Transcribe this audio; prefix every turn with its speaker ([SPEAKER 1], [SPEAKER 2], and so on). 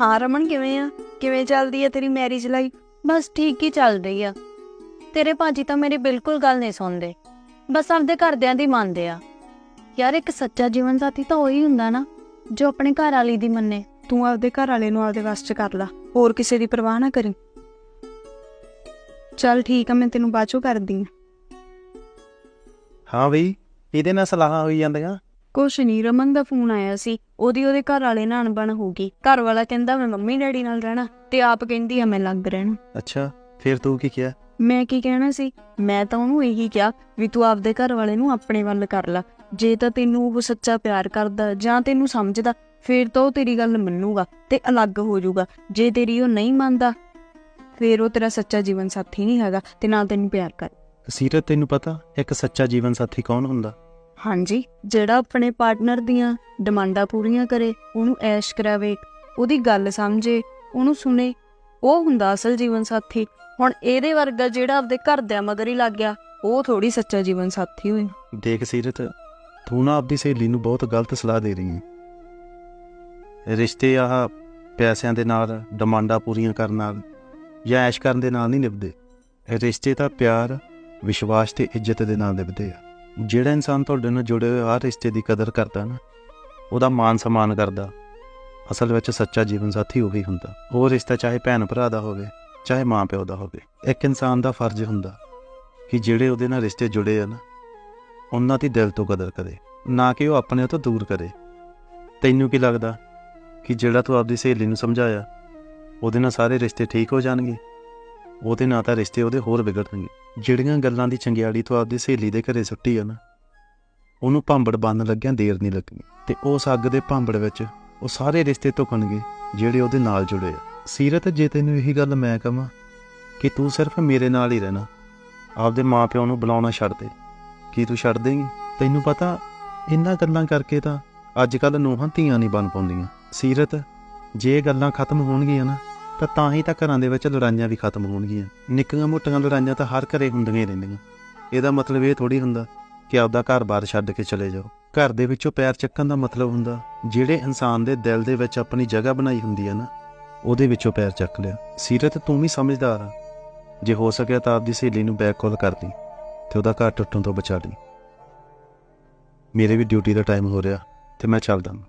[SPEAKER 1] ਹਾਂ ਰਮਨ ਕਿਵੇਂ ਆ? ਕਿਵੇਂ ਚੱਲਦੀ ਆ ਤੇਰੀ ਮੈਰਿਜ ਲਾਈਫ
[SPEAKER 2] ਬਸ ਠੀਕ ਹੀ ਚੱਲ ਰਹੀ ਆ। ਤੇਰੇ ਭਾਜੀ ਤਾਂ ਮੇਰੀ ਬਿਲਕੁਲ ਗੱਲ ਨਹੀਂ ਸੁਣਦੇ। ਬਸ ਆਪਦੇ ਘਰਦਿਆਂ ਦੀ ਮੰਨਦੇ ਆ। ਯਾਰ ਇੱਕ ਸੱਚਾ ਜੀਵਨ ਸਾਥੀ ਤਾਂ ਉਹੀ ਹੁੰਦਾ ਨਾ ਜੋ ਆਪਣੇ ਘਰ ਵਾਲੀ ਦੀ ਮੰਨੇ।
[SPEAKER 1] ਤੂੰ ਆਪਦੇ ਘਰ ਵਾਲੇ ਨੂੰ ਆਪਦੇ ਵਾਸ ਚ ਕਰ ਲਾ ਹੋਰ ਕਿਸੇ ਦੀ ਪਰਵਾਹ ਨਾ ਕਰੀ। ਚੱਲ ਠੀਕ ਆ ਮੈਂ ਤੈਨੂੰ ਬਾਅਦ ਚੋਂ ਕਰਦੀ ਆ।
[SPEAKER 3] ਹਾਂ ਬਈ ਇਹਦੇ ਨਾਲ ਸਲਾਹਾਂ ਹੋਈ ਜਾਂਦੀਆਂ?
[SPEAKER 1] ਕੁਛ ਨਹੀਂ ਰਮਨ ਦਾ ਫੋਨ ਆਇਆ ਸੀ। ਉਹਦੀ ਉਹਦੇ ਘਰ ਵਾਲੇ ਨਾਲ ਅਣਬਣ ਹੋ ਗਈ ਘਰ ਵਾਲਾ ਕਹਿੰਦਾ ਮੈਂ ਮੰਮੀ ਡੈਡੀ ਨਾਲ ਰਹਿਣਾ ਤੇ ਆਪ ਕਹਿੰਦੀ ਆ ਮੈਂ ਲੱਗ ਰਹਿਣਾ।
[SPEAKER 3] ਅੱਛਾ ਫਿਰ ਤੂੰ ਕੀ ਕਿਹਾ?
[SPEAKER 1] ਮੈਂ ਕੀ ਕਹਿਣਾ ਸੀ? ਮੈਂ ਤਾਂ ਉਹਨੂੰ ਇਹੀ ਕਿਹਾ ਵੀ ਤੂੰ ਆਪਦੇ ਘਰ ਵਾਲੇ ਨੂੰ ਆਪਣੇ ਵੱਲ ਕਰ ਲੈ। ਜੇ ਤਾਂ ਤੈਨੂੰ ਉਹ ਸੱਚਾ ਪਿਆਰ ਕਰਦਾ ਜਾਂ ਤੈਨੂੰ ਸਮਝਦਾ ਫੇਰ ਤਾਂ ਉਹ ਤੇਰੀ ਗੱਲ ਮੰਨੂਗਾ ਤੇ ਅਲੱਗ ਹੋ ਜਾਊਗਾ। ਜੇ ਤੇਰੀ ਉਹ ਨਹੀਂ ਮੰਨਦਾ ਫੇਰ ਉਹ ਤੇਰਾ ਸੱਚਾ ਜੀਵਨ ਸਾਥੀ ਨਹੀਂ ਹੈਗਾ ਤੇ ਨਾ ਤੈਨੂੰ ਪਿਆਰ ਕਰ।
[SPEAKER 3] ਸੀਰਤ ਤੈਨੂੰ ਪਤਾ ਇੱਕ ਸੱਚਾ ਜੀਵਨ ਸਾਥੀ ਕੌਣ ਹੁੰਦਾ?
[SPEAKER 1] ਹਾਂਜੀ, ਜਿਹੜਾ ਆਪਣੇ ਪਾਰਟਨਰ ਦੀਆਂ ਡਿਮਾਂਡਾਂ ਪੂਰੀਆਂ ਕਰੇ, ਉਹਨੂੰ ਐਸ਼ ਕਰਾਵੇ, ਉਹਦੀ ਗੱਲ ਸਮਝੇ, ਉਹਨੂੰ ਸੁਣੇ, ਉਹ ਹੁੰਦਾ ਅਸਲ ਜੀਵਨ ਸਾਥੀ। ਹੁਣ ਇਹਦੇ ਵਰਗਾ ਜਿਹੜਾ ਆਪਦੇ ਘਰਦਿਆਂ ਮਗਰ ਹੀ ਲੱਗ ਗਿਆ, ਉਹ ਥੋੜੀ ਸੱਚਾ ਜੀਵਨ ਸਾਥੀ ਹੋਈ
[SPEAKER 3] ਦੇਖ ਸੀਰਤ, ਤੂੰ ਨਾ ਆਪਦੀ ਸਹੇਲੀ ਨੂੰ ਬਹੁਤ ਗਲਤ ਸਲਾਹ ਦੇ ਰਹੀ ਹੈ ਰਿਸ਼ਤੇ ਆਹ ਪੈਸਿਆਂ ਦੇ ਨਾਲ, ਡਿਮਾਂਡਾਂ ਪੂਰੀਆਂ ਕਰਨ ਨਾਲ ਜਾਂ ਐਸ਼ ਕਰਨ ਦੇ ਨਾਲ ਨਹੀਂ ਨਿਭਦੇ। ਰਿਸ਼ਤੇ ਤਾਂ ਪਿਆਰ, ਵਿਸ਼ਵਾਸ ਤੇ ਇੱਜ਼ਤ ਦੇ ਨਾਲ ਨਿਭਦੇ ਆ। ਜਿਹੜਾ ਇਨਸਾਨ ਤੁਹਾਡੇ ਨਾਲ ਜੁੜੇ ਹੋਏ ਹਰ ਰਿਸ਼ਤੇ ਦੀ ਕਦਰ ਕਰਦਾ ਨਾ, ਉਹਦਾ ਮਾਨ ਸਨਮਾਨ ਕਰਦਾ, ਅਸਲ ਵਿੱਚ ਸੱਚਾ ਜੀਵਨ ਸਾਥੀ ਉਹੀ ਹੁੰਦਾ। ਉਹ ਰਿਸ਼ਤਾ ਚਾਹੇ ਭੈਣ ਭਰਾ ਦਾ ਹੋਵੇ, ਚਾਹੇ ਮਾਂ ਪਿਓ ਦਾ ਹੋਵੇ, ਇੱਕ ਇਨਸਾਨ ਦਾ ਫਰਜ਼ ਹੁੰਦਾ ਕਿ ਜਿਹੜੇ ਉਹਦੇ ਨਾਲ ਰਿਸ਼ਤੇ ਜੁੜੇ ਆ ਨਾ, ਉਹਨਾਂ ਦੀ ਦਿਲ ਤੋਂ ਕਦਰ ਕਰੇ, ਨਾ ਕਿ ਉਹ ਆਪਣੇ ਤੋਂ ਦੂਰ ਕਰੇ। ਤੈਨੂੰ ਕੀ ਲੱਗਦਾ ਕਿ ਜਿਹੜਾ ਤੂੰ ਆਪਦੀ ਸਹੇਲੀ ਨੂੰ ਸਮਝਾਇਆ, ਉਹਦੇ ਨਾਲ ਸਾਰੇ ਰਿਸ਼ਤੇ ਠੀਕ ਹੋ ਜਾਣਗੇ? ਉਹਦੇ ਨਾਲ ਤਾਂ ਰਿਸ਼ਤੇ ਉਹਦੇ ਹੋਰ ਵਿਗੜਨਗੇ ਜਿਹੜੀਆਂ ਗੱਲਾਂ ਦੀ ਚੰਗਿਆੜੀ ਤੋਂ ਆਪਦੀ ਸਹੇਲੀ ਦੇ ਘਰੇ ਸੁੱਟੀ ਆ ਨਾ, ਉਹਨੂੰ ਭਾਂਬੜ ਬੰਨ ਲੱਗਿਆ ਦੇਰ ਨਹੀਂ ਲੱਗਣੀ। ਤੇ ਉਸ ਅੱਗ ਦੇ ਭਾਂਬੜ ਵਿੱਚ ਉਹ ਸਾਰੇ ਰਿਸ਼ਤੇ ਧੁਕਣਗੇ ਜਿਹੜੇ ਉਹਦੇ ਨਾਲ ਜੁੜੇ ਆ। ਸੀਰਤ, ਜੇ ਤੈਨੂੰ ਇਹੀ ਗੱਲ ਮੈਂ ਕਹਾਂ ਕਿ ਤੂੰ ਸਿਰਫ ਮੇਰੇ ਨਾਲ ਹੀ ਰਹਿਣਾ, ਆਪਦੇ ਮਾਪਿਆਂ ਨੂੰ ਬੁਲਾਉਣਾ ਛੱਡ ਦੇ। ਕੀ ਤੂੰ ਛੱਡ ਦੇਂਗੀ? ਤੈਨੂੰ ਪਤਾ, ਇੰਨਾ ਗੱਲਾਂ ਕਰਕੇ ਤਾਂ ਅੱਜ ਕੱਲ ਨੂੰਹਾਂ ਧੀਆਂ ਨਹੀਂ ਬਣ ਪਾਉਂਦੀਆਂ। ਸੀਰਤ, ਜੇ ਗੱਲਾਂ ਖਤਮ ਹੋਣਗੀਆਂ ਨਾ ਤਾਂ ਤਾਂ ਹੀ ਤਾਂ ਘਰਾਂ ਦੇ ਵਿੱਚ ਲੜਾਈਆਂ ਵੀ ਖਤਮ ਹੋਣਗੀਆਂ। ਨਿੱਕੀਆਂ ਮੋਟੀਆਂ ਲੜਾਈਆਂ ਤਾਂ ਹਰ ਘਰੇ ਹੁੰਦੀਆਂ ਹੀ ਰਹਿੰਦੀਆਂ। ਇਹਦਾ ਮਤਲਬ ਇਹ ਥੋੜੀ ਹੁੰਦਾ ਕਿ ਆਪਦਾ ਘਰ-ਬਾਰ ਛੱਡ ਕੇ ਚਲੇ ਜਾਓ। ਘਰ ਦੇ ਵਿੱਚੋਂ ਪੈਰ ਚੱਕਣ ਦਾ ਮਤਲਬ ਹੁੰਦਾ, ਜਿਹੜੇ ਇਨਸਾਨ ਦੇ ਦਿਲ ਦੇ ਵਿੱਚ ਆਪਣੀ ਜਗ੍ਹਾ ਬਣਾਈ ਹੁੰਦੀ ਹੈ ਨਾ, ਉਹਦੇ ਵਿੱਚੋਂ ਪੈਰ ਚੱਕ ਲਿਆ। ਸੀਰਤ, ਤੂੰ ਵੀ ਸਮਝਦਾਰ ਆ। ਜੇ ਹੋ ਸਕਿਆ ਤਾਂ ਆਪਦੀ ਸਹੇਲੀ ਨੂੰ ਬੈਕ ਕਾਲ ਕਰ ਦੀ ਤੇ ਉਹਦਾ ਘਰ ਟੁੱਟਣ ਤੋਂ ਬਚਾ ਲਈ। ਮੇਰੇ ਵੀ ਡਿਊਟੀ ਦਾ ਟਾਈਮ ਹੋ ਰਿਹਾ ਤੇ ਮੈਂ ਚੱਲਦਾ ਹਾਂ।